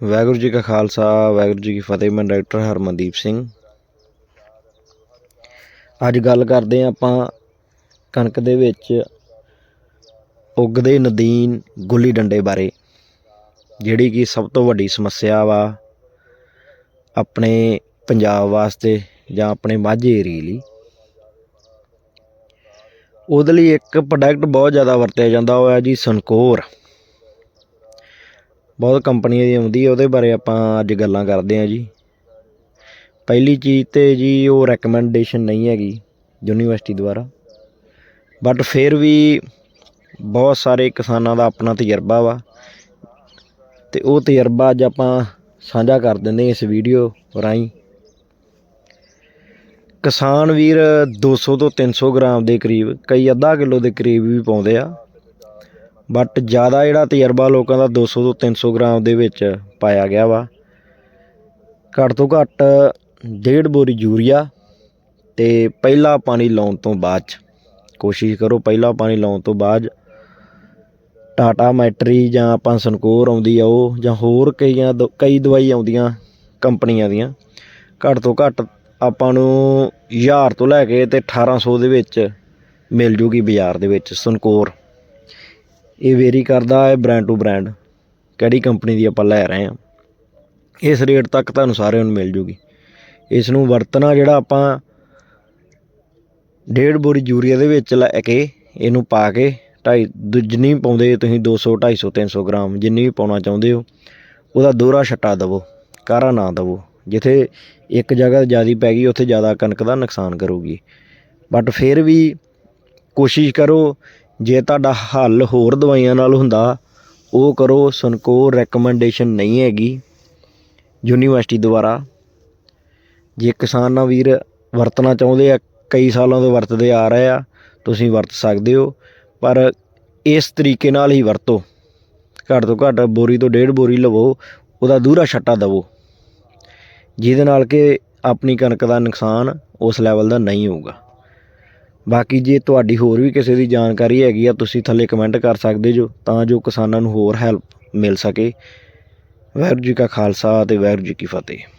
ਵਾਹਿਗੁਰੂ ਜੀ ਕਾ ਖਾਲਸਾ, ਵਾਹਿਗੁਰੂ ਜੀ ਕੀ ਫਤਿਹ। ਮੈਂ ਡਾਕਟਰ ਹਰਮਨਦੀਪ ਸਿੰਘ। ਅੱਜ ਗੱਲ ਕਰਦੇ ਹਾਂ ਆਪਾਂ ਕਣਕ ਦੇ ਵਿੱਚ ਉੱਗਦੇ ਨਦੀਨ ਗੁੱਲੀ ਡੰਡੇ ਬਾਰੇ, ਜਿਹੜੀ ਕਿ ਸਭ ਤੋਂ ਵੱਡੀ ਸਮੱਸਿਆ ਵਾ ਆਪਣੇ ਪੰਜਾਬ ਵਾਸਤੇ ਜਾਂ ਆਪਣੇ ਮਾਝੇ ਏਰੀਏ ਲਈ। ਉਹਦੇ ਲਈ ਇੱਕ ਪ੍ਰੋਡਕਟ ਬਹੁਤ ਜ਼ਿਆਦਾ ਵਰਤਿਆ ਜਾਂਦਾ, ਉਹ ਹੈ ਜੀ ਸਨਕੋਰ ਬਹੁਤ ਕੰਪਨੀਆਂ ਦੀ ਆਉਂਦੀ ਉਹਦੇ ਬਾਰੇ ਆਪਾਂ ਅੱਜ ਗੱਲਾਂ ਕਰਦੇ ਹਾਂ ਜੀ। ਪਹਿਲੀ ਚੀਜ਼ ਤਾਂ ਜੀ ਉਹ ਰეკਮੈਂਡੇਸ਼ਨ ਨਹੀਂ ਹੈਗੀ ਯੂਨੀਵਰਸਿਟੀ ਦੁਆਰਾ। ਬਟ ਫਿਰ ਵੀ ਬਹੁਤ ਸਾਰੇ ਕਿਸਾਨਾਂ ਦਾ ਆਪਣਾ ਤਜਰਬਾ ਵਾ। ਤੇ ਉਹ ਤਜਰਬਾ ਅੱਜ ਆਪਾਂ ਸਾਂਝਾ ਕਰ ਦਿੰਦੇ ਇਸ ਵੀਡੀਓ ਰਾਹੀਂ। ਕਿਸਾਨ ਵੀਰ 200 ਤੋਂ 300 ਗ੍ਰਾਮ ਦੇ ਕਰੀਬ, ਕਈ ਅੱਧਾ ਕਿਲੋ ਦੇ ਕਰੀਬ ਵੀ ਪਾਉਂਦੇ ਆ। ਬਟ ਜ਼ਿਆਦਾ ਜਿਹੜਾ ਤਜਰਬਾ ਲੋਕਾਂ ਦਾ 200 ਤੋਂ 300 ਗ੍ਰਾਮ ਦੇ ਵਿੱਚ ਪਾਇਆ ਗਿਆ ਵਾ। ਘੱਟ ਤੋਂ ਘੱਟ ਡੇਢ ਬੋਰੀ ਯੂਰੀਆ ਤੇ ਪਹਿਲਾ ਪਾਣੀ ਲਾਉਣ ਤੋਂ ਬਾਅਦ 'ਚ। ਕੋਸ਼ਿਸ਼ ਕਰੋ ਪਹਿਲਾ ਪਾਣੀ ਲਾਉਣ ਤੋਂ ਬਾਅਦ ਟਾਟਾ ਮੈਟਰੀ ਜਾਂ ਆਪਾਂ ਸਨਕੋਰ ਆਉਂਦੀ ਆ ਉਹ ਜਾਂ ਹੋਰ ਕਈਆਂ ਦ- ਕਈ ਦਵਾਈ ਆਉਂਦੀਆਂ ਕੰਪਨੀਆਂ ਦੀਆਂ। ਘੱਟ ਤੋਂ ਘੱਟ ਆਪਾਂ ਨੂੰ 1000 ਤੋਂ ਲੈ ਕੇ ਤੇ 1800 ਦੇ ਵਿੱਚ ਮਿਲ ਜੂਗੀ ਬਾਜ਼ਾਰ ਦੇ ਵਿੱਚ ਸਨਕੋਰ ਇਹ ਵੇਰੀ ਕਰਦਾ ਹੈ ਬ੍ਰਾਂਡ ਟੂ ਬ੍ਰਾਂਡ ਕਿਹੜੀ ਕੰਪਨੀ ਦੀ ਆਪਾਂ ਲੈ ਰਹੇ ਹਾਂ। ਇਸ ਰੇਟ ਤੱਕ ਤੁਹਾਨੂੰ ਸਾਰਿਆਂ ਨੂੰ ਮਿਲ ਜੂਗੀ। ਇਸ ਨੂੰ ਵਰਤਣਾ ਜਿਹੜਾ ਆਪਾਂ ਡੇਢ ਬੋਰੀ ਯੂਰੀਆ ਦੇ ਵਿੱਚ ਲੈ ਕੇ ਇਹਨੂੰ ਪਾ ਕੇ ਢਾਈ, ਦੂ- ਜਿੰਨੀ ਵੀ ਪਾਉਂਦੇ ਤੁਸੀਂ 200 250 300 ਗ੍ਰਾਮ ਜਿੰਨੀ ਵੀ ਪਾਉਣਾ ਚਾਹੁੰਦੇ ਹੋ, ਉਹਦਾ ਦੋਹਰਾ ਛੱਟਾ ਦਵੋ ਕਾਰਾ ਨਾ ਦਵੋ। ਜਿੱਥੇ ਇੱਕ ਜਗ੍ਹਾ ਜ਼ਿਆਦੀ ਪੈ ਗਈ, ਉੱਥੇ ਜ਼ਿਆਦਾ ਕਣਕ ਦਾ ਨੁਕਸਾਨ ਕਰੂਗੀ। ਬਟ ਫਿਰ ਵੀ ਕੋਸ਼ਿਸ਼ ਕਰੋ ਜੇ ਤੁਹਾਡਾ ਹੱਲ ਹੋਰ ਦਵਾਈਆਂ ਨਾਲ ਹੁੰਦਾ, ਉਹ ਕਰੋ ਸਨਕੋਰ ਰეკਮੈਂਡੇਸ਼ਨ ਨਹੀਂ ਹੈਗੀ ਯੂਨੀਵਰਸਿਟੀ ਦੁਆਰਾ। ਜੇ ਕਿਸਾਨਾਂ ਵੀਰ ਵਰਤਣਾ ਚਾਹੁੰਦੇ ਆ, ਕਈ ਸਾਲਾਂ ਤੋਂ ਵਰਤਦੇ ਆ ਰਹੇ ਆ, ਤੁਸੀਂ ਵਰਤ ਸਕਦੇ ਹੋ, ਪਰ ਇਸ ਤਰੀਕੇ ਨਾਲ ਹੀ ਵਰਤੋ। ਘੱਟ ਤੋਂ ਘੱਟ ਬੋਰੀ ਤੋਂ ਡੇਢ ਬੋਰੀ ਲਵੋ, ਉਹਦਾ ਦੂਰਾ ਛੱਟਾ ਦਵੋ। ਜਿਹਦੇ ਨਾਲ ਕਿ ਆਪਣੀ ਕਣਕ ਦਾ ਨੁਕਸਾਨ ਉਸ ਲੈਵਲ ਦਾ ਨਹੀਂ ਹੋਊਗਾ। ਬਾਕੀ ਜੇ ਤੁਹਾਡੀ ਹੋਰ ਵੀ ਕਿਸੇ ਦੀ ਜਾਣਕਾਰੀ ਹੈਗੀ ਆ, ਤੁਸੀਂ ਥੱਲੇ ਕਮੈਂਟ ਕਰ ਸਕਦੇ ਜੋ, ਤਾਂ ਜੋ ਕਿਸਾਨਾਂ ਨੂੰ ਹੋਰ ਹੈਲਪ ਮਿਲ ਸਕੇ। ਵਾਹਿਗੁਰੂ ਜੀ ਕਾ ਖਾਲਸਾ ਤੇ ਵਾਹਿਗੁਰੂ ਜੀ ਕੀ ਫਤਿਹ।